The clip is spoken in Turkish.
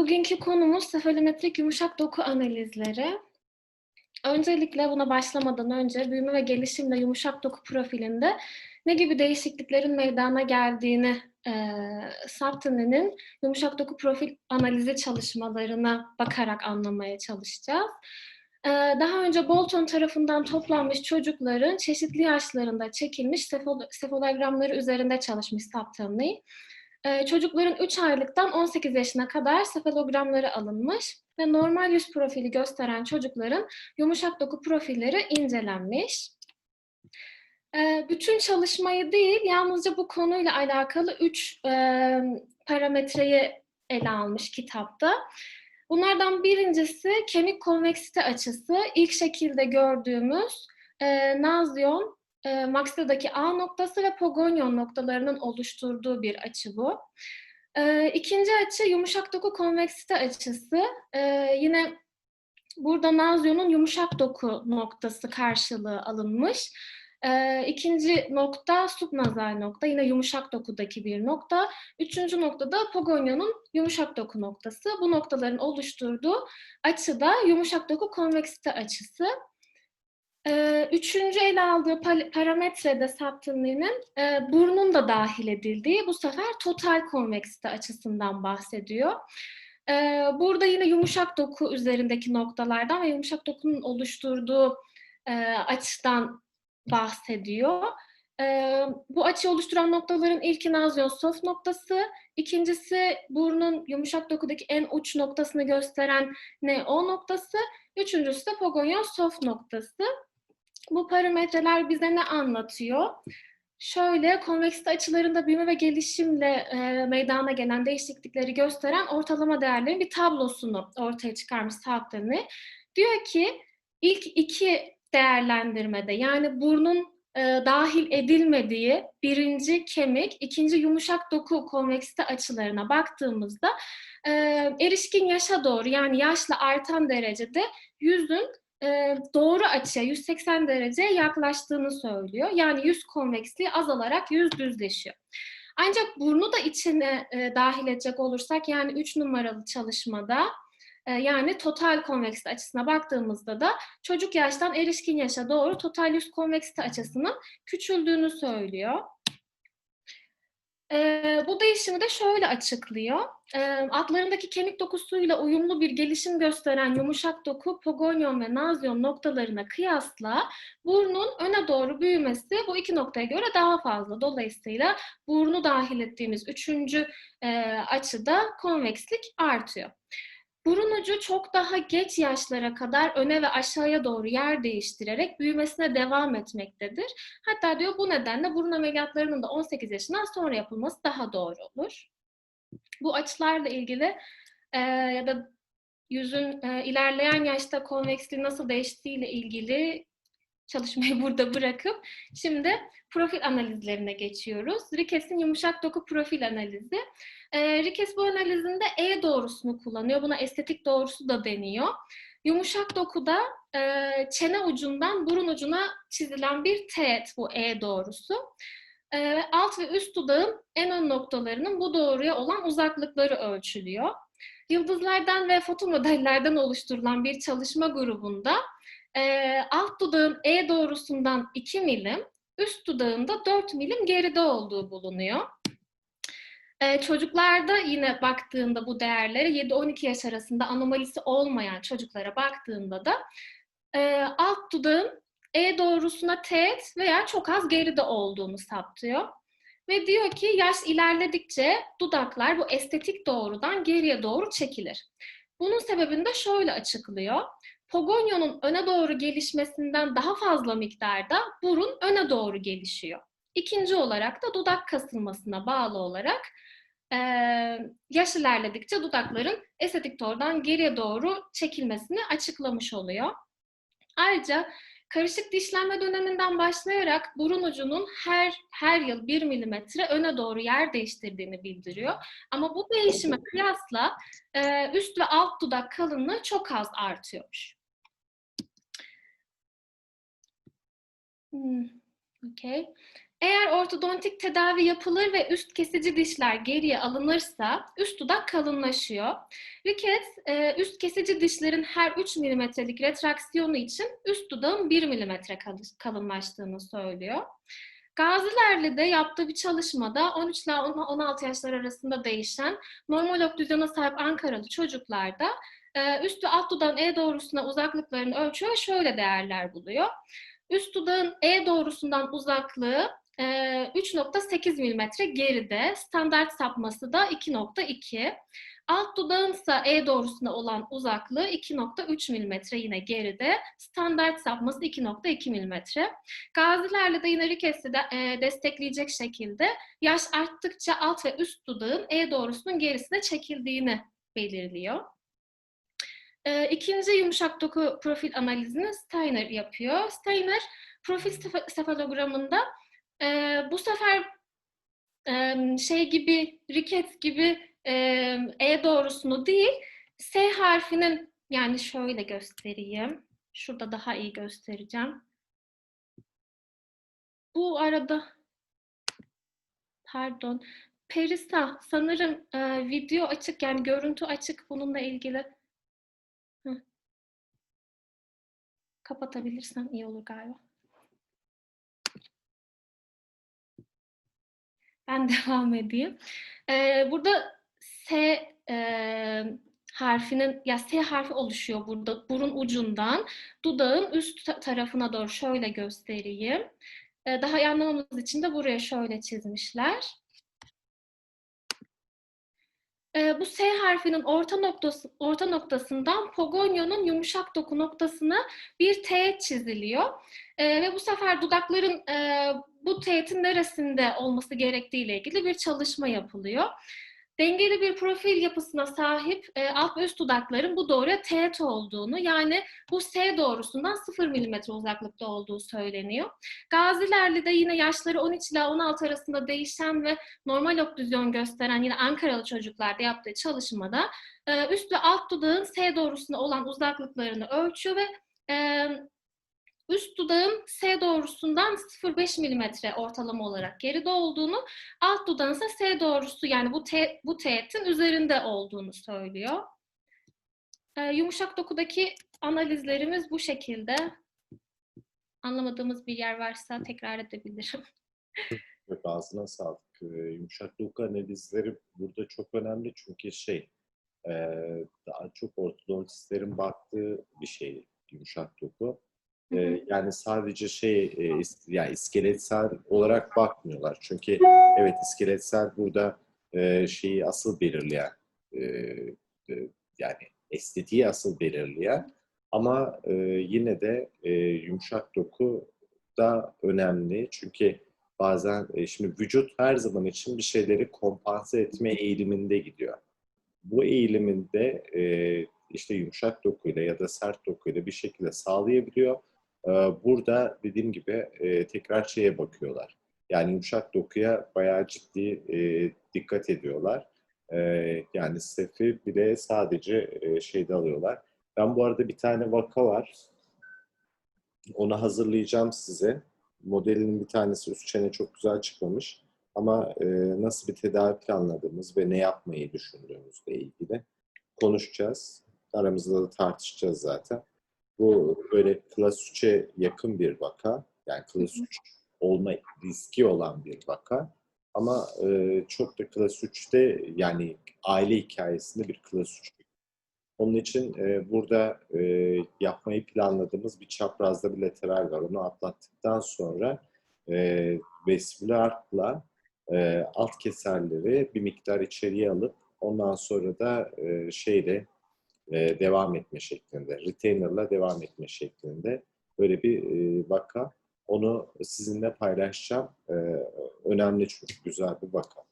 bugünkü konumuz sefalometrik yumuşak doku analizleri. Öncelikle buna başlamadan önce büyüme ve gelişimle yumuşak doku profilinde ne gibi değişikliklerin meydana geldiğini e, Saptane'nin yumuşak doku profil analizi çalışmalarına bakarak anlamaya çalışacağız. E, daha önce Bolton tarafından toplanmış çocukların çeşitli yaşlarında çekilmiş sefal sefalogramları üzerinde çalışmış Saptane. Ee, çocukların 3 aylıktan 18 yaşına kadar sefalogramları alınmış ve normal yüz profili gösteren çocukların yumuşak doku profilleri incelenmiş. Ee, bütün çalışmayı değil, yalnızca bu konuyla alakalı 3 e, parametreyi ele almış kitapta. Bunlardan birincisi kemik konveksite açısı. İlk şekilde gördüğümüz e, nazyon e, maksadaki A noktası ve pogonyon noktalarının oluşturduğu bir açı bu. E, ikinci açı yumuşak doku konveksite açısı. E, yine burada nazyonun yumuşak doku noktası karşılığı alınmış. E, ikinci nokta subnazal nokta, yine yumuşak dokudaki bir nokta. Üçüncü nokta da pogonyonun yumuşak doku noktası. Bu noktaların oluşturduğu açı da yumuşak doku konveksite açısı. Ee, üçüncü ele aldığı parametrede Saptoni'nin e, burnun da dahil edildiği bu sefer total konveksite açısından bahsediyor. Ee, burada yine yumuşak doku üzerindeki noktalardan ve yumuşak dokunun oluşturduğu e, açıdan bahsediyor. Ee, bu açı oluşturan noktaların ilki nazyon soft noktası, ikincisi burnun yumuşak dokudaki en uç noktasını gösteren NO noktası, üçüncüsü de pogonyon soft noktası. Bu parametreler bize ne anlatıyor? Şöyle konveksite açılarında büyüme ve gelişimle e, meydana gelen değişiklikleri gösteren ortalama değerlerin bir tablosunu ortaya çıkarmış Saltani. Diyor ki ilk iki değerlendirmede yani burnun e, dahil edilmediği birinci kemik, ikinci yumuşak doku konveksite açılarına baktığımızda e, erişkin yaşa doğru yani yaşla artan derecede yüzün e, doğru açıya 180 derece yaklaştığını söylüyor. Yani yüz konveksliği azalarak yüz düzleşiyor. Ancak burnu da içine e, dahil edecek olursak yani 3 numaralı çalışmada e, yani total konveksite açısına baktığımızda da çocuk yaştan erişkin yaşa doğru total yüz konveksite açısının küçüldüğünü söylüyor. E, bu değişimi de şöyle açıklıyor. E, atlarındaki kemik dokusuyla uyumlu bir gelişim gösteren yumuşak doku, pogonyon ve nazyon noktalarına kıyasla burnun öne doğru büyümesi bu iki noktaya göre daha fazla. Dolayısıyla burnu dahil ettiğimiz üçüncü e, açıda konvekslik artıyor. Burun ucu çok daha geç yaşlara kadar öne ve aşağıya doğru yer değiştirerek büyümesine devam etmektedir. Hatta diyor bu nedenle burun ameliyatlarının da 18 yaşından sonra yapılması daha doğru olur. Bu açılarla ilgili e, ya da yüzün e, ilerleyen yaşta konveksliği nasıl değiştiğiyle ilgili çalışmayı burada bırakıp şimdi profil analizlerine geçiyoruz. Rikes'in yumuşak doku profil analizi. E, Rikes bu analizinde E doğrusunu kullanıyor. Buna estetik doğrusu da deniyor. Yumuşak dokuda e, çene ucundan burun ucuna çizilen bir teğet bu E doğrusu. E, alt ve üst dudağın en ön noktalarının bu doğruya olan uzaklıkları ölçülüyor. Yıldızlardan ve fotomodellerden oluşturulan bir çalışma grubunda e, alt dudağın E doğrusundan 2 milim, üst dudağında 4 milim geride olduğu bulunuyor. Ee, çocuklarda yine baktığında bu değerlere 7-12 yaş arasında anomalisi olmayan çocuklara baktığında da e, alt dudağın E doğrusuna teğet veya çok az geride olduğunu saptıyor. Ve diyor ki yaş ilerledikçe dudaklar bu estetik doğrudan geriye doğru çekilir. Bunun sebebini de şöyle açıklıyor. Pogonyonun öne doğru gelişmesinden daha fazla miktarda burun öne doğru gelişiyor. İkinci olarak da dudak kasılmasına bağlı olarak e, yaş ilerledikçe dudakların estetik doğrudan geriye doğru çekilmesini açıklamış oluyor. Ayrıca karışık dişlenme döneminden başlayarak burun ucunun her her yıl 1 milimetre öne doğru yer değiştirdiğini bildiriyor. Ama bu değişime kıyasla e, üst ve alt dudak kalınlığı çok az artıyormuş. Hmm, okay. Eğer ortodontik tedavi yapılır ve üst kesici dişler geriye alınırsa üst dudak kalınlaşıyor. Ricketts e, üst kesici dişlerin her 3 milimetrelik retraksiyonu için üst dudağın 1 milimetre kalınlaştığını söylüyor. Gazilerli'de yaptığı bir çalışmada 13 ile 16 yaşlar arasında değişen normal oklüzyona sahip Ankaralı çocuklarda e, üstü alt dudağın E doğrusuna uzaklıklarını ölçüyor ve şöyle değerler buluyor. Üst dudağın E doğrusundan uzaklığı 3.8 mm geride, standart sapması da 2.2. Alt dudağın ise E doğrusuna olan uzaklığı 2.3 mm yine geride, standart sapması 2.2 mm. Gazilerle de yine Ricketts'i de, e, destekleyecek şekilde yaş arttıkça alt ve üst dudağın E doğrusunun gerisine çekildiğini belirliyor. E, ikinci yumuşak doku profil analizini Steiner yapıyor. Steiner profil sefalogramında e, bu sefer e, şey gibi, Ricketts gibi e, E doğrusunu değil, S harfinin yani şöyle göstereyim. Şurada daha iyi göstereceğim. Bu arada pardon Perisa sanırım e, video açık yani görüntü açık bununla ilgili. Hı. Kapatabilirsen iyi olur galiba. Ben devam edeyim. Ee, burada S e, harfinin, ya S harfi oluşuyor burada burun ucundan. Dudağın üst tarafına doğru şöyle göstereyim. Ee, daha iyi anlamamız için de buraya şöyle çizmişler. Ee, bu S harfinin orta noktası orta noktasından Pogonyon'un yumuşak doku noktasına bir teğet çiziliyor. Ee, ve bu sefer dudakların e, bu teğetin neresinde olması gerektiği ile ilgili bir çalışma yapılıyor. Dengeli bir profil yapısına sahip e, alt ve üst dudakların bu doğruya teğet olduğunu yani bu S doğrusundan 0 mm uzaklıkta olduğu söyleniyor. Gazilerli de yine yaşları 13 ile 16 arasında değişen ve normal oklüzyon gösteren yine Ankaralı çocuklarda yaptığı çalışmada e, üst ve alt dudağın S doğrusuna olan uzaklıklarını ölçüyor ve e, üst dudağın S doğrusundan 0,5 mm ortalama olarak geride olduğunu, alt dudağın ise S doğrusu yani bu, te, bu teğetin üzerinde olduğunu söylüyor. Ee, yumuşak dokudaki analizlerimiz bu şekilde. Anlamadığımız bir yer varsa tekrar edebilirim. Yok ağzına sağlık. Ee, yumuşak doku analizleri burada çok önemli çünkü şey e, daha çok ortodontistlerin baktığı bir şey yumuşak doku. Ee, yani sadece şey e, yani iskeletsel olarak bakmıyorlar. Çünkü evet iskeletsel burada e, şeyi asıl belirleyen e, yani estetiği asıl belirleyen ama yine de yumuşak doku da önemli. Çünkü bazen şimdi vücut her zaman için bir şeyleri kompanse etme eğiliminde gidiyor. Bu eğiliminde işte yumuşak dokuyla ya da sert dokuyla bir şekilde sağlayabiliyor ee, burada dediğim gibi e, tekrar şeye bakıyorlar. Yani yumuşak dokuya bayağı ciddi e, dikkat ediyorlar. E, yani sefi bile sadece şeyde alıyorlar. Ben bu arada bir tane vaka var. Onu hazırlayacağım size. Modelinin bir tanesi üst çene çok güzel çıkmamış. Ama nasıl bir tedavi planladığımız ve ne yapmayı düşündüğümüzle ilgili konuşacağız. Aramızda da tartışacağız zaten. Bu böyle klas 3'e yakın bir vaka. Yani klas 3 olma riski olan bir vaka. Ama e, çok da klas 3'te yani aile hikayesinde bir klas 3. Onun için e, burada e, yapmayı planladığımız bir çaprazda bir lateral var. Onu atlattıktan sonra e, vestibülarla e, alt keserleri bir miktar içeriye alıp ondan sonra da e, şeyle e, devam etme şeklinde, retainer'la devam etme şeklinde böyle bir e, vaka. Onu sizinle paylaşacağım. E, önemli çünkü güzel bir vaka.